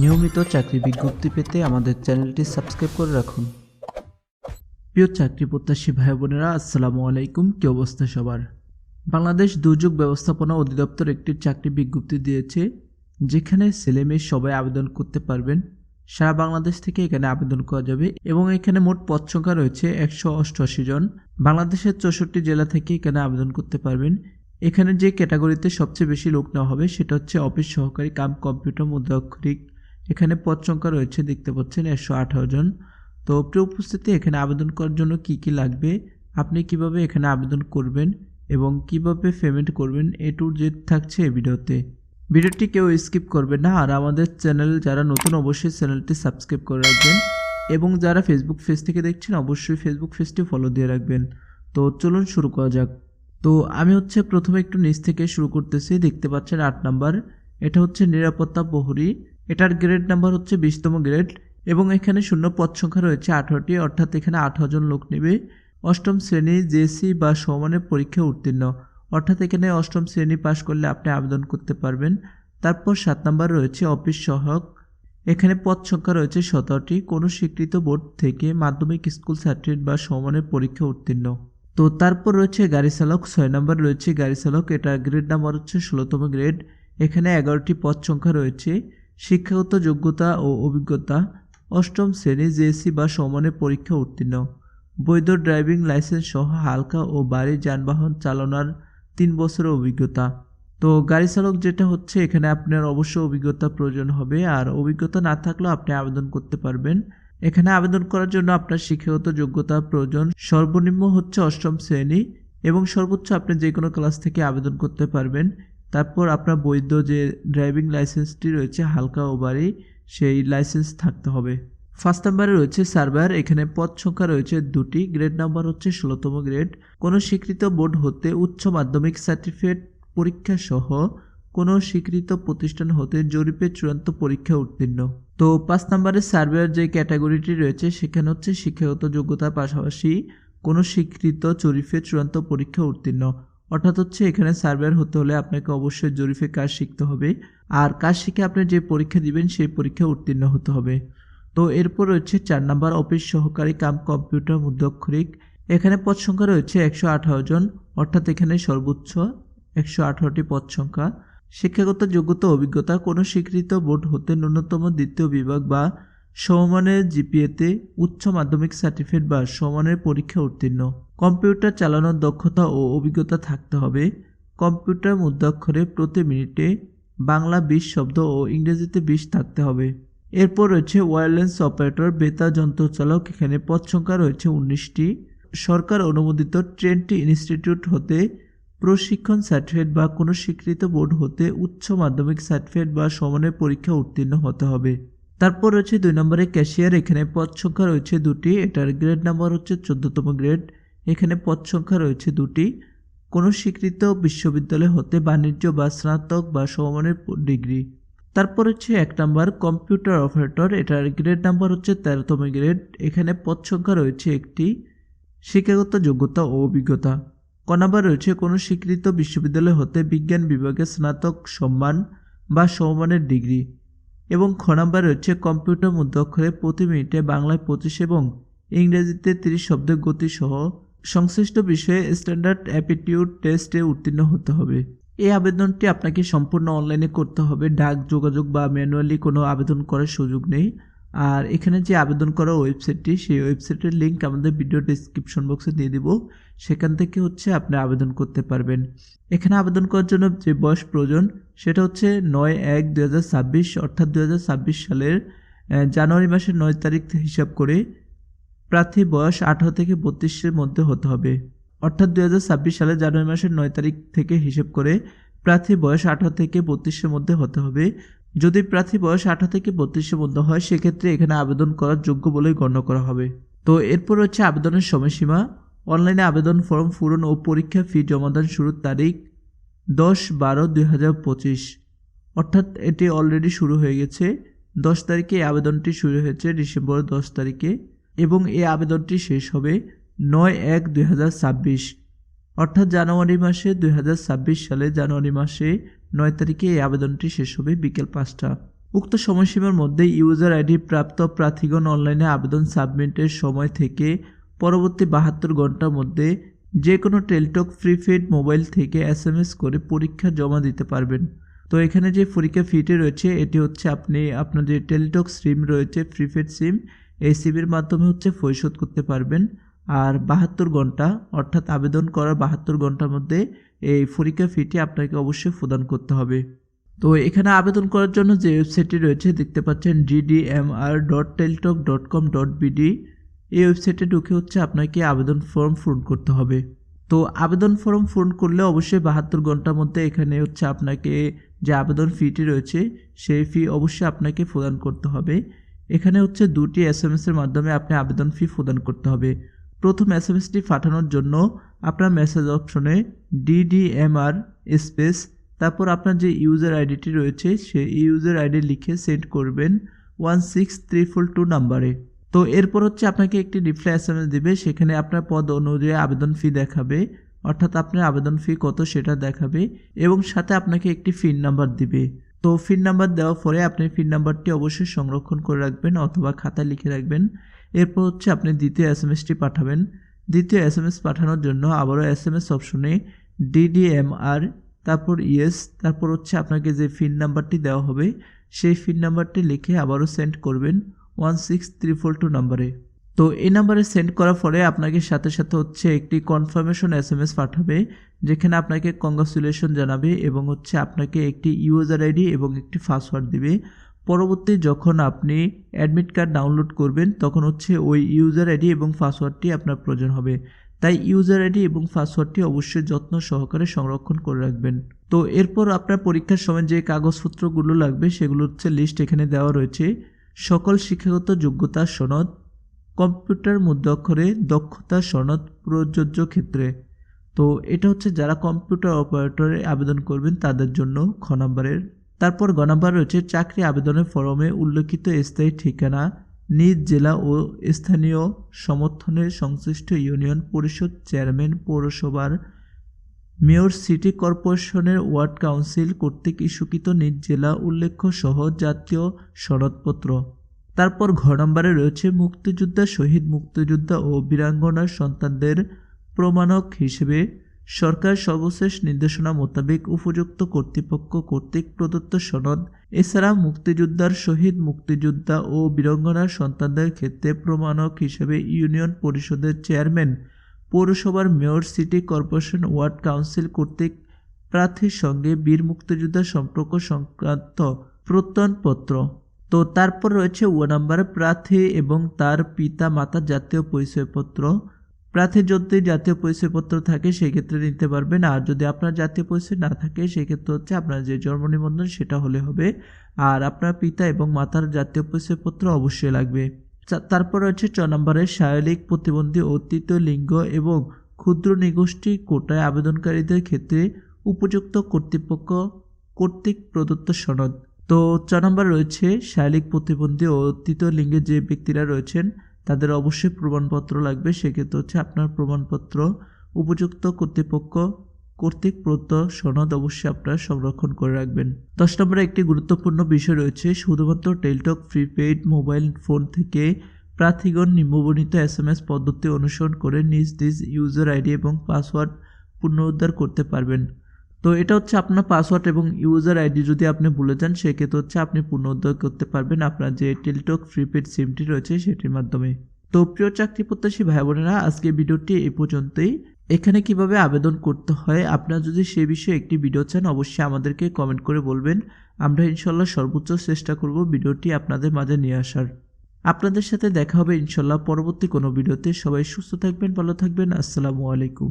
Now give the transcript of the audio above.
নিয়মিত চাকরি বিজ্ঞপ্তি পেতে আমাদের চ্যানেলটি সাবস্ক্রাইব করে রাখুন। প্রিয় চাকরি প্রত্যাশী ভাই বোনেরা, আসসালামু আলাইকুম। কি অবস্থা সবার? বাংলাদেশ দুর্যোগ ব্যবস্থাপনা অধিদপ্তর একটি চাকরি বিজ্ঞপ্তি দিয়েছে, যেখানে ছেলে মেয়ে সবাই আবেদন করতে পারবেন। সারা বাংলাদেশ থেকে এখানে আবেদন করা যাবে এবং এখানে মোট পদ সংখ্যা রয়েছে একশো অষ্টআশি জন। বাংলাদেশের চৌষট্টি জেলা থেকে এখানে আবেদন করতে পারবেন। এখানে যে ক্যাটাগরিতে সবচেয়ে বেশি লোক নেওয়া হবে সেটা হচ্ছে অফিস সহকারী, কাম কম্পিউটার মুদ্রাক্ষরিক এখানে পদ সংখ্যা রয়েছে, দেখতে পাচ্ছেন একশো আঠারো জন। তো প্রিয় উপস্থিতি, এখানে আবেদন করার জন্য কি কি লাগবে? আপনি কীভাবে এখানে আবেদন করবেন এবং কীভাবে পেমেন্ট করবেন? এ টু জেড থাকছে এই ভিডিওতে। ভিডিওটি কেউ স্কিপ করবে না। আর আমাদের চ্যানেল যারা নতুন, অবশ্যই চ্যানেলটি সাবস্ক্রাইব করে রাখবেন এবং যারা ফেসবুক পেজ থেকে দেখছেন, অবশ্যই ফেসবুক পেজটি ফলো দিয়ে রাখবেন। তো চলুন শুরু করা যাক। তো আমি হচ্ছে প্রথমে একটু নিচ থেকে শুরু করতেছি। দেখতে পাচ্ছেন আট নাম্বার। এটা হচ্ছে নিরাপত্তা প্রহরী। এটার গ্রেড নাম্বার হচ্ছে বিশতম গ্রেড এবং এখানে শূন্য পদ সংখ্যা রয়েছে আঠারোটি, অর্থাৎ এখানে আঠারো জন লোক নেবে। অষ্টম শ্রেণি জেসি বা সমানের পরীক্ষা উত্তীর্ণ। অর্থাৎ এখানে অষ্টম শ্রেণি পাশ করলে আপনি আবেদন করতে পারবেন। তারপর সাত নাম্বার রয়েছে অফিস সহায়ক। এখানে পদ সংখ্যা রয়েছে সতেরোটি। কোনো স্বীকৃত বোর্ড থেকে মাধ্যমিক স্কুল সার্টিফিকেট বা সমানের পরীক্ষা উত্তীর্ণ। তো তারপর রয়েছে গাড়ি চালক, ছয় নম্বর রয়েছে গাড়ি চালক। এটা গ্রেড নাম্বার হচ্ছে ষোলোতম গ্রেড এখানে এগারোটি পদ সংখ্যা রয়েছে। শিক্ষাগত যোগ্যতা ও অভিজ্ঞতা, অষ্টম শ্রেণি জেএসসি বা সমানের পরীক্ষা উত্তীর্ণ। বৈধ ড্রাইভিং লাইসেন্স সহ হালকা ও ভারী যানবাহন চালানোর তিন বছরের অভিজ্ঞতা। তো গাড়ি চালক যেটা হচ্ছে, এখানে আপনার অবশ্যই অভিজ্ঞতা প্রয়োজন হবে। আর অভিজ্ঞতা না থাকলেও আপনি আবেদন করতে পারবেন। এখানে আবেদন করার জন্য আপনার শিক্ষাগত যোগ্যতা প্রয়োজন। সর্বনিম্ন হচ্ছে অষ্টম শ্রেণি এবং সর্বোচ্চ আপনি যে কোনো ক্লাস থেকে আবেদন করতে পারবেন। তারপর আপনার বৈধ যে ড্রাইভিং লাইসেন্সটি রয়েছে হালকা ও বাড়ি সেই লাইসেন্স থাকতে হবে। ফার্স্ট নাম্বারে রয়েছে সার্ভার এখানে পদ সংখ্যা রয়েছে দুটি গ্রেড নাম্বার হচ্ছে ষোলোতম গ্রেড কোনো স্বীকৃত বোর্ড হতে উচ্চ মাধ্যমিক সার্টিফিকেট পরীক্ষা সহ কোনো স্বীকৃত প্রতিষ্ঠান হতে জরিপে চূড়ান্ত পরীক্ষা উত্তীর্ণ। তো পাঁচ নম্বরে সার্ভেয়ার যে ক্যাটাগরিটি রয়েছে, সেখানে হচ্ছে শিক্ষাগত যোগ্যতার পাশাপাশি কোনো স্বীকৃত জরিপে চূড়ান্ত পরীক্ষা উত্তীর্ণ। অর্থাৎ হচ্ছে এখানে সার্ভেয়ার হতে হলে আপনাকে অবশ্যই জরিফে কাজ শিখতে হবে। আর কাজ শিখে আপনি যে পরীক্ষা দিবেন, সেই পরীক্ষা উত্তীর্ণ হতে হবে। তো এরপর রয়েছে চার নাম্বার অফিস সহকারী কাম কম্পিউটার মুদ্রাক্ষরিক। এখানে পদ সংখ্যা রয়েছে একশো আঠারো জন, অর্থাৎ এখানে সর্বোচ্চ একশো আঠারোটি পদ সংখ্যা। শিক্ষাগত যোগ্যতা, অভিজ্ঞতা, কোনো স্বীকৃত বোর্ড হতে ন্যূনতম দ্বিতীয় বিভাগ বা সমমানের জিপিএতে উচ্চ মাধ্যমিক সার্টিফিকেট বা সমানের পরীক্ষা উত্তীর্ণ। কম্পিউটার চালানোর দক্ষতা ও অভিজ্ঞতা থাকতে হবে। কম্পিউটার মুদ্রাক্ষরে প্রতি মিনিটে বাংলা বিশ শব্দ ও ইংরেজিতে বিশ থাকতে হবে। এরপর রয়েছে ওয়্যারলেস অপারেটর, বেতার যন্ত্রচালক, এখানে পদ সংখ্যা রয়েছে উনিশটি। সরকার অনুমোদিত ট্রেনটি ইনস্টিটিউট হতে প্রশিক্ষণ সার্টিফিকেট বা কোনো স্বীকৃত বোর্ড হতে উচ্চ মাধ্যমিক সার্টিফিকেট বা সমানের পরীক্ষা উত্তীর্ণ হতে হবে। তারপর রয়েছে দুই নম্বরে ক্যাশিয়ার, এখানে পদ সংখ্যা রয়েছে দুটি, এটার গ্রেড নাম্বার হচ্ছে চোদ্দতম গ্রেড, এখানে পদ সংখ্যা রয়েছে দুটি। কোনো স্বীকৃত বিশ্ববিদ্যালয় হতে বাণিজ্য বা স্নাতক বা সমমানের ডিগ্রি। তারপর হচ্ছে এক নাম্বার কম্পিউটার অপারেটর, এটার গ্রেড নাম্বার হচ্ছে তেরোতম গ্রেড, এখানে পদ সংখ্যা রয়েছে একটি, শিক্ষাগত যোগ্যতা ও অভিজ্ঞতা। ক নাম্বার রয়েছে কোনো স্বীকৃত বিশ্ববিদ্যালয় হতে বিজ্ঞান বিভাগে স্নাতক, সম্মান বা সমমানের ডিগ্রি। এবং খ নাম্বার রয়েছে কম্পিউটার মধ্যক্ষরে প্রতি মিনিটে বাংলায় পঁচিশ এবং ইংরেজিতে তিরিশ শব্দের গতি সহ সংশ্লিষ্ট বিষয়ে স্ট্যান্ডার্ড অ্যাপিটিউড টেস্টে উত্তীর্ণ হতে হবে। এই আবেদনটি আপনাকে সম্পূর্ণ অনলাইনে করতে হবে। ডাক, যোগাযোগ বা ম্যানুয়ালি কোনো আবেদন করার সুযোগ নেই। আর এখানে যে আবেদন করা ওয়েবসাইটটি সেই ওয়েবসাইটের লিঙ্ক আমাদের ভিডিও ডিসক্রিপশন বক্সে দিয়ে দিব। সেখান থেকে হচ্ছে আপনি আবেদন করতে পারবেন। এখানে আবেদন করার জন্য যে বয়স প্রয়োজন, সেটা হচ্ছে নয় এক দু অর্থাৎ দু হাজার ছাব্বিশ সালের জানুয়ারি মাসের নয় তারিখ হিসাব করে প্রার্থী বয়স আঠারো থেকে বত্রিশের মধ্যে হতে হবে। অর্থাৎ দু হাজার ছাব্বিশ সালের জানুয়ারি মাসের নয় তারিখ থেকে হিসেব করে প্রার্থী বয়স আঠারো থেকে বত্রিশের মধ্যে হতে হবে। যদি প্রার্থী বয়স আঠারো থেকে বত্রিশের মধ্যে হয়, সেক্ষেত্রে এখানে আবেদন করার যোগ্য বলেই গণ্য করা হবে। তো এরপর হচ্ছে আবেদনের সময়সীমা। অনলাইনে আবেদন ফর্ম পূরণ ও পরীক্ষা ফি জমাদান শুরুর তারিখ দশ বারো দুই হাজার পঁচিশ। অর্থাৎ এটি অলরেডি শুরু হয়ে গেছে। দশ তারিখে এই আবেদনটি শুরু হয়েছে ডিসেম্বর দশ তারিখে এবং এই আবেদনটি শেষ হবে নয় এক দুই হাজার ছাব্বিশ। অর্থাৎ জানুয়ারি মাসে দুই হাজার ছাব্বিশ সালে জানুয়ারি মাসে নয় তারিখে এই আবেদনটি শেষ হবে বিকেল পাঁচটা। উক্ত সময়সীমার মধ্যে ইউজার আইডি প্রাপ্ত প্রার্থীগণ অনলাইনে আবেদন সাবমিটের সময় থেকে পরবর্তী বাহাত্তর ঘণ্টার মধ্যে যে কোনো টেলটক প্রিপেড মোবাইল থেকে এস করে পরীক্ষা জমা দিতে পারবেন। তো এখানে যে পরীক্ষা ফিটে রয়েছে, এটি হচ্ছে আপনি, আপনার যে টেলিটক সিম রয়েছে প্রিপেড সিম, এই সিমের মাধ্যমে হচ্ছে পরিশোধ করতে পারবেন। আর বাহাত্তর ঘণ্টা, অর্থাৎ আবেদন করার বাহাত্তর ঘণ্টার মধ্যে এই পরীক্ষা ফিটি আপনাকে অবশ্যই প্রদান করতে হবে। তো এখানে আবেদন করার জন্য যে ওয়েবসাইটটি রয়েছে, দেখতে পাচ্ছেন GDMR dot Teletalk dot com dot BD এই ওয়েবসাইটে ঢুকে হচ্ছে আপনাকে আবেদন ফর্ম পূরণ করতে হবে। তো আবেদন ফর্ম পূরণ করলে অবশ্যই বাহাত্তর ঘণ্টার মধ্যে এখানে হচ্ছে আপনাকে যে আবেদন ফিটি রয়েছে, সেই ফি অবশ্যই আপনাকে প্রদান করতে হবে। এখানে হচ্ছে দুটি এস এর মাধ্যমে আপনি আবেদন ফি প্রদান করতে হবে। প্রথম এস এম এসটি পাঠানোর জন্য আপনার মেসেজ অপশনে ডিডিএমআর স্পেস তারপর আপনার যে ইউজার আইডিটি রয়েছে, সেই ইউজার আইডি লিখে সেন্ড করবেন one six three four two নাম্বারে তো এরপর হচ্ছে আপনাকে একটি রিপ্লাই এস এম এস দেবে, সেখানে আপনার পদ অনুযায়ী আবেদন ফি দেখাবে, অর্থাৎ আপনার আবেদন ফি কত সেটা দেখাবে, এবং সাথে আপনাকে একটি ফিন নাম্বার দিবে। তো ফিন নাম্বার দেওয়ার পরে আপনি ফিন নাম্বারটি অবশ্যই সংরক্ষণ করে রাখবেন অথবা খাতায় লিখে রাখবেন। এরপর হচ্ছে আপনি দ্বিতীয় এস এম এসটি পাঠাবেন। দ্বিতীয় এস এম এস পাঠানোর জন্য আবারও এস এম এস অপশনে ডিডিএমআর তারপর ইয়েস, তারপর হচ্ছে আপনাকে যে ফিন নাম্বারটি দেওয়া হবে, সেই ফিন নাম্বারটি লিখে আবারও সেন্ড করবেন one six three four two নাম্বারে। তো এই নাম্বারে সেন্ড করার পরে আপনাকে সাথে সাথে হচ্ছে একটি কনফার্মেশন এস এম এস পাঠাবে, যেখানে আপনাকে কংগ্রাচুলেশন জানাবে এবং হচ্ছে আপনাকে একটি ইউজার আইডি এবং একটি পাসওয়ার্ড দিবে। পরবর্তী যখন আপনি অ্যাডমিট কার্ড ডাউনলোড করবেন, তখন হচ্ছে ওই ইউজার আইডি এবং পাসওয়ার্ডটি আপনার প্রয়োজন হবে। তাই ইউজার আইডি এবং পাসওয়ার্ডটি অবশ্যই যত্ন সহকারে সংরক্ষণ করে রাখবেন। তো এরপর আপনার পরীক্ষার সময় যে কাগজপত্রগুলো লাগবে, সেগুলো হচ্ছে লিস্ট এখানে দেওয়া রয়েছে। সকল শিক্ষাগত যোগ্যতা সনদ, কম্পিউটার মুদ্রাক্ষরে দক্ষতা সনদ প্রযোজ্য ক্ষেত্রে। তো এটা হচ্ছে যারা কম্পিউটার অপারেটরে আবেদন করবেন, তাদের জন্য খ নম্বরের তারপর গ নম্বর রয়েছে চাকরি আবেদনের ফরমে উল্লেখিত স্থায়ী ঠিকানা, নিজ জেলা ও স্থানীয় সমর্থনের সংশ্লিষ্ট ইউনিয়ন পরিষদ চেয়ারম্যান, পৌরসভার মেয়র, সিটি কর্পোরেশনের ওয়ার্ড কাউন্সিল কর্তৃক ইস্যুকৃত নিজ জেলা উল্লেখ্য সহ জাতীয় সনদপত্র। তারপর ঘ নম্বরে রয়েছে মুক্তিযোদ্ধা, শহীদ মুক্তিযোদ্ধা ও বীরাঙ্গনার সন্তানদের প্রমাণক হিসেবে সরকার সর্বশেষ নির্দেশনা মোতাবেক উপযুক্ত কর্তৃপক্ষ কর্তৃক প্রদত্ত সনদ, এছাড়া মুক্তিযোদ্ধার শহীদ মুক্তিযোদ্ধা ও বীরঙ্গনার সন্তানদের ক্ষেত্রে প্রমাণক হিসেবে ইউনিয়ন পরিষদের চেয়ারম্যান, পৌরসভার mayor, city corporation ward council কর্তৃক প্রার্থীর সঙ্গে বীর মুক্তিযোদ্ধা সম্পর্ক সংক্রান্ত প্রত্যয়নপত্র। তো তারপর রয়েছে ও নাম্বারে প্রার্থী এবং তার পিতা মাতা জাতীয় পরিচয়পত্র। প্রার্থীর যদি জাতীয় পরিচয়পত্র থাকে, সেক্ষেত্রে নিতে পারবেন। আর যদি আপনার জাতীয় পরিচয় না থাকে, সেক্ষেত্রে হচ্ছে আপনার যে জন্ম নিবন্ধন, সেটা হলে হবে। আর আপনার পিতা এবং মাতার জাতীয় পরিচয়পত্র অবশ্যই লাগবে। তারপর রয়েছে চ নম্বরে শারীরিক প্রতিবন্ধী ও তৃতীয় লিঙ্গ এবং ক্ষুদ্র নিগোষ্ঠী কোটায় আবেদনকারীদের ক্ষেত্রে উপযুক্ত কর্তৃপক্ষ কর্তৃক প্রদত্ত সনদ। তো চ নম্বর রয়েছে শারীরিক প্রতিবন্ধী ও তৃতীয় লিঙ্গের যে ব্যক্তিরা রয়েছেন তাদের অবশ্যই প্রমাণপত্র লাগবে। সেক্ষেত্রে হচ্ছে আপনার প্রমাণপত্র, উপযুক্ত কর্তৃপক্ষ কর্তৃক প্রদত্ত সনদ অবশ্যই আপনারা সংরক্ষণ করে রাখবেন। দশ নম্বরে একটি গুরুত্বপূর্ণ বিষয় রয়েছে, শুধুমাত্র টেলটক, প্রিপেইড, মোবাইল ফোন থেকে প্রার্থীগণ নিম্নবর্ণিত এস এম এস পদ্ধতি অনুসরণ করে নিজ নিজ ইউজার আইডি এবং পাসওয়ার্ড পুনরুদ্ধার করতে পারবেন। তো এটা হচ্ছে আপনার পাসওয়ার্ড এবং ইউজার আইডি যদি আপনি ভুলে যান, সেক্ষেত্রে হচ্ছে আপনি পুনরুদ্ধার করতে পারবেন আপনার যে টেলটক প্রিপেড সিমটি রয়েছে সেটির মাধ্যমে। তো প্রিয় চাকরি প্রত্যাশী ভাই বোনেরা আজকে ভিডিওটি এ পর্যন্তই। এখানে কীভাবে আবেদন করতে হয়, আপনারা যদি সে বিষয়ে একটি ভিডিও চান, অবশ্যই আমাদেরকে কমেন্ট করে বলবেন। আমরা ইনশাল্লাহ সর্বোচ্চ চেষ্টা করব ভিডিওটি আপনাদের মাঝে নিয়ে আসার। আপনাদের সাথে দেখা হবে ইনশাল্লাহ পরবর্তী কোনো ভিডিওতে। সবাই সুস্থ থাকবেন, ভালো থাকবেন। আসসালামু আলাইকুম।